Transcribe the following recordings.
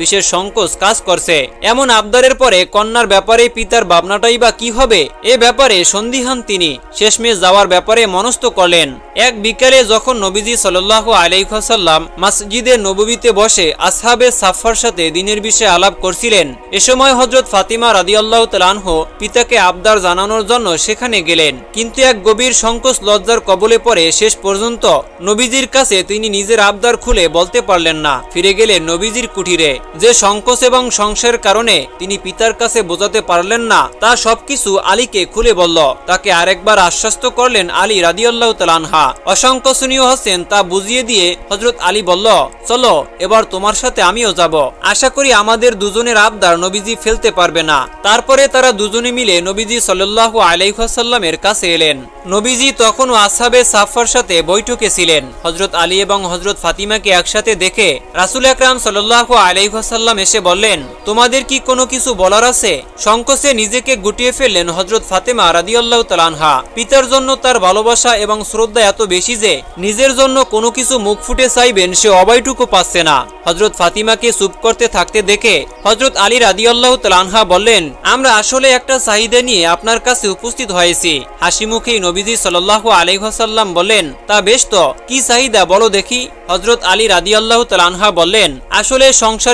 বিশেষ সংকোচ কাজ করছে। এমন আবদারের পরে কন্যার ব্যাপারে পিতার ভাবনাটাই বা কি হবে, এ ব্যাপারে সন্দিহান তিনি। শেষমেশ যাওয়ার ব্যাপারে মনস্থ করলেন। এক বিকালে যখন নবীজি সাল্লাহ আলাইসাল্লাম মসজিদে নববীতে বসে আসহাবে সাফার সাথে দিনের বিষয়ে আলাপ করছিলেন, এ সময় হজরত ফাতিমা রাদিয়াল্লাহ তালানহ পিতাকে আবদার জানানোর জন্য সেখানে গেলেন। কিন্তু এক গভীর সংকোচ লজ্জার কবলে পড়ে শেষ পর্যন্ত নবীজির কাছে তিনি নিজের আবদার খুলে বলতে পারলেন না। ফিরে গেলেন নবীজির কুঠিরে যে সংকোচ এবং সংশয়ের কারণে তিনি পিতার কাছে বোঝাতে পারলেন না, তা সবকিছু আলীকে খুলে বলল। তাকে আরেকবার আশ্বস্ত করলেন আলী রাদিয়াল্লাহ তালানহা অসংকোচনীয় হোসেন তা বুঝিয়ে দিয়ে হজরত আলী বলল, চলো, এবার তোমার সাথে আমিও যাব। আশা করি আমাদের দুজনের আবদার নবীজি ফেলতে পারবে না। তারপরে তারা দুজনে মিলে নবীজি সাল্লাহ আলাইসাল্লামের কাছে এলেন। নবীজি তখনও আসাবে সাফার সাথে বৈঠকে ছিলেন। হজরত আলী এবং হজরত ফাতিমাকে একসাথে দেখে রাসুল আকরাম সাল্লাহ আলাইসাল্লাম এসে বললেন, তোমাদের কি কোনো কিছু বলার আছে? সংকোচে নিজেকে গুটিয়ে ফেললেন হজরত ফাতেমা রাদিয়াল্লাহ তালানহা পিতার জন্য তার ভালোবাসা এবং শ্রদ্ধা এত বেশি যে নিজের জন্য কোনো কিছু মুখ ফুটে চাইবেন সে অবাইটুকু পাচ্ছে না। হজরত ফাতিমাকে চুপ করতে থাকতে দেখে হজরত আলী রাদিয়াল্লাহ তালানহা বললেন, আমরা আসলে একটা চাহিদা নিয়ে আপনার কাছে উপস্থিত হয়েছি। হাসি মুখেই নবীজি সাল্লাহ আলাইহাসাল্লাম বললেন, তা বেশ তো, কি চাহিদা বলো দেখি? হজরত আলী রাদিয়াল্লাহ তালানহা বললেন, আসলে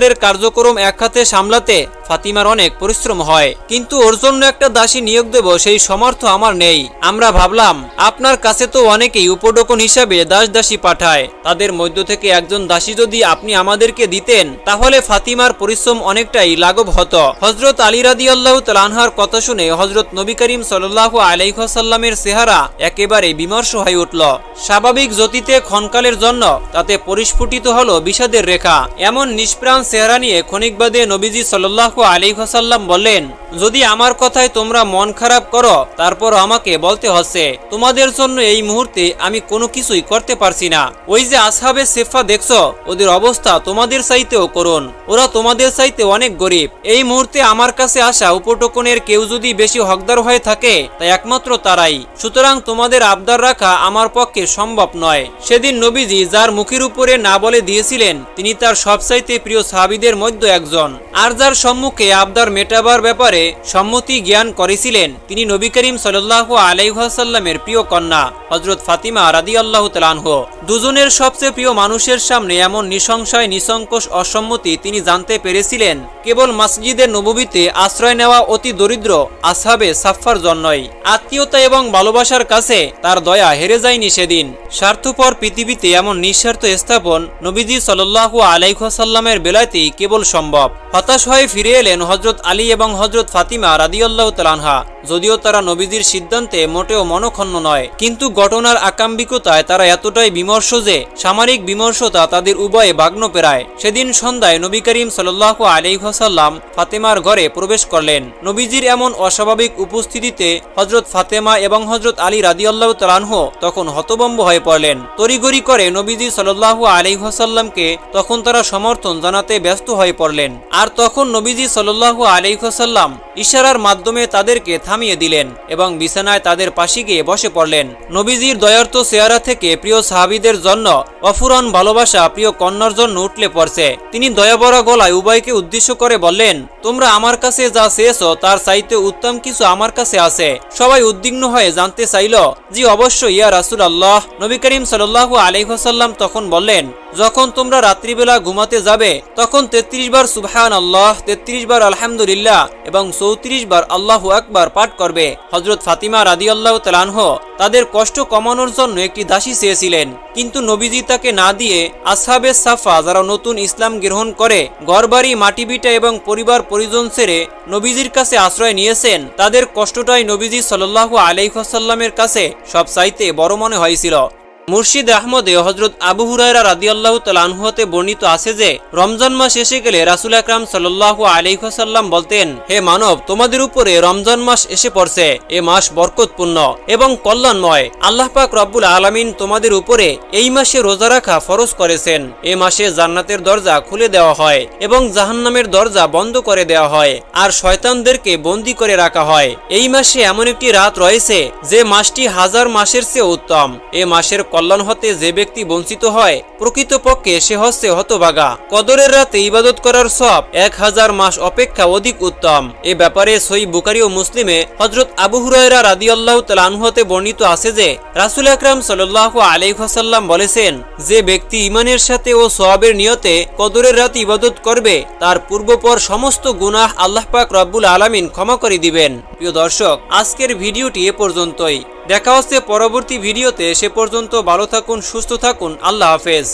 সংসারের কার্যক্রম এক হাতে সামলাতে ফাতিমার অনেক পরিশ্রম হয়। কিন্তু ওর জন্য একটা দাসী নিয়োগ দেব সেই সমর্থ আমার নেই। আমরা ভাবলাম, আপনার কাছে তো অনেকেই উপডকন হিসাবে দাস দাসী পাঠায়। তাদের মধ্য থেকে একজন দাসী যদি আপনি আমাদেরকে দিতেন, তাহলে ফাতিমার পরিশ্রম অনেকটাই লাঘব হতো। হজরত আলী রাদি আল্লাহ তালানহার কথা শুনে হজরত নবী করিম সাল্লাহ আলাইসাল্লামের চেহারা একেবারে বিমর্ষ হয়ে উঠল। স্বাভাবিক জ্যোতিতে ক্ষণকালের জন্য তাতে পরিস্ফুটিত হলো বিষাদের রেখা। এমন নিষ্প্রাণ চেহারা নিয়ে ক্ষণিক বাদে নবীজি সাল্লাহ আলাইসাল্লাম বললেন, যদি আমার কথায় তোমরা মন খারাপ করো, তারপর আমাকে বলতে হচ্ছে, তোমাদের জন্য এই মুহূর্তে আমি কোনো কিছুই করতে পারছি না। ওই যে আসহাবে সেফা দেখছ, ওদের অবস্থা তোমাদের চাইতেও করুন ওরা তোমাদের চাইতে অনেক গরিব। এই মুহূর্তে আমার কাছে আসা উপটকনের কেউ যদি বেশি হকদার হয়ে থাকে তা একমাত্র তারাই। সুতরাং তোমাদের আবদার রাখা আমার পক্ষে সম্ভব নয়। সেদিন নবীজি যার মুখের উপরে না বলে দিয়েছিলেন, তিনি তার সবচাইতে প্রিয় সাহাবিদের মধ্যে একজন। আর যার সম্মুখে আবদার মেটাবার ব্যাপারে সম্মতি জ্ঞান করেছিলেন তিনি নবী করিম সাল্লাহ আলাইহাসাল্লামের প্রিয় কন্যা হজরত ফাতিমা রাদি আল্লাহ তালানহ দুজনের সবচেয়ে প্রিয় মানুষের সামনে এমন নিঃসংশয় নিঃসংকোচ অসম্মতি তিনি জানতে পেরেছিলেন। কেবল মসজিদের নবীতে আশ্রয় নেওয়া অতি দরিদ্র, আসহাবে সাফার জন্যই আত্মীয়তা এবং ভালোবাসার কাছে তার দয়া হেরে যায়নি সেদিন। স্বার্থপর পৃথিবীতে এমন নিঃস্বার্থ স্থাপন নবীজি সাল্লাহ আলাইহাসাল্লামের বেলাতেই কেবল সম্ভব। হতাশ হয়ে ফিরে এলেন হজরত আলী এবং হজরত ফাতিমা রাদিয়াল্লাহ তালানহা যদিও তারা নবীজির সিদ্ধান্তে মোটেও মনক্ষণ্ণ নয়, কিন্তু ঘটনার আকাম্বিকতায় তারা এতটাই বিমর্ষ যে সামরিক বিমর্ষতা তাদের উভয়ে বাগ্ন পেরায়। সেদিন সন্ধ্যায় নবী করিম সাল্লাহ আলাইহাসাল্লাম ফাতেমার ঘরে প্রবেশ করলেন। নবীজির এমন অস্বাভাবিক উপস্থিতিতে হজরত ফাতেমা এবং হজরত আলী রাদিয়াল্লাহ তালানহ তখন হতবম্ব হয়ে পড়লেন। তড়িগড়ি করে নবীজি সাল্লাহ আলাইহাসাল্লামকে তখন তারা সমর্থন জানাতে ব্যস্ত হয়ে পড়লেন। আর তখন নবীজি সাল্লাহ আলাইহাসাল্লাম ইশারার মাধ্যমে তাদেরকে থামিয়ে দিলেন এবং বিছানায় তাদের পাশে গিয়ে বসে পড়লেন। নবীজির দয়ার্থ চেহারা থেকে প্রিয় সাহাবিদের জন্য অফুরন ভালোবাসা প্রিয় কন্যার জন্য উঠলে পড়ছে। তিনি দয়াবরা গলায় উভয়কে উদ্দেশ্য করে বললেন, তোমরা আমার কাছে যা চেয়েছ, তার চাইতে উত্তম কিছু আমার কাছে আছে। সবাই উদ্বিগ্ন হয়ে জানতে চাইল জি অবশ্যই ইয়া রাসুল আল্লাহ নবী করিম সাল্লাহ আলহাসাল্লাম তখন বললেন, যখন তোমরা রাত্রিবেলা ঘুমাতে যাবে, তখন তেত্রিশ বার সুবহান আল্লাহ তেত্রিশ বার আলহামদুলিল্লাহ এবং চৌত্রিশ বার আল্লাহ আকবার পাঠ করবে। হজরত ফাতিমা রাদি আল্লাহ তালানহ তাদের কষ্ট কমানোর জন্য একটি দাসী চেয়েছিলেন। কিন্তু নবীজি তাকে না দিয়ে আসহাবে সাফা যারা নতুন ইসলাম গ্রহণ করে, ঘরবাড়ি, মাটিবিটা এবং পরিবার পরিজন ছেড়ে নবীজির কাছে আশ্রয় নিয়েছেন, তাদের কষ্টটাই নবীজি সাল্লাহ আলাইসাল্লামের কাছে সব চাইতে বড় মনে হয়েছিল। মুর্শিদ আহমদে হজরত আবু হুরায়রা রাদিয়াল্লাহ তালানহুতে বর্ণিত আছে যে, রমজান মাস এসে গেলে রাসুল আকরাম সাল্লাহ আলাইসাল্লাম বলতেন, হে মানব, তোমাদের উপরে রমজান মাস এসে পড়ছে। এ মাস বরকতপূর্ণ এবং কল্যাণময়। আল্লাহ পাক রব্বুল আলমিন তোমাদের উপরে এই মাসে রোজা রাখা ফরজ করেছেন। এ মাসে জান্নাতের দরজা খুলে দেওয়া হয় এবং জাহান্নামের দরজা বন্ধ করে দেওয়া হয় আর শয়তানদেরকে বন্দি করে রাখা হয়। এই মাসে এমন একটি রাত রয়েছে যে মাসটি হাজার মাসের চেয়ে উত্তম। এ মাসের কল্যাণ হতে যে ব্যক্তি বঞ্চিত হয়, প্রকৃতপক্ষে সে হচ্ছে হতভাগা। কদরের রাতে ইবাদত করার সব এক হাজার মাস অপেক্ষা অধিক উত্তম। এ ব্যাপারে সই বুকারি ও মুসলিমে হজরত আবু হুরায়রা রাদি আল্লাহ তালানহতে বর্ণিত আছে যে, রাসুল আকরাম সাল্লাহ আলাইহাসাল্লাম বলেছেন, যে ব্যক্তি ইমানের সাথে ও সোয়াবের নিয়তে কদরের রাত ইবাদত করবে, তার পূর্বপর সমস্ত গুনাহ আল্লাহ পাক রব্বুল আলামিন ক্ষমা করে দিবেন। প্রিয় দর্শক, আজকের ভিডিওটি এ পর্যন্তই। দেখা হচ্ছে পরবর্তী ভিডিওতে সে পর্যন্ত ভালো থাকুন সুস্থ থাকুন আল্লাহ হাফেজ।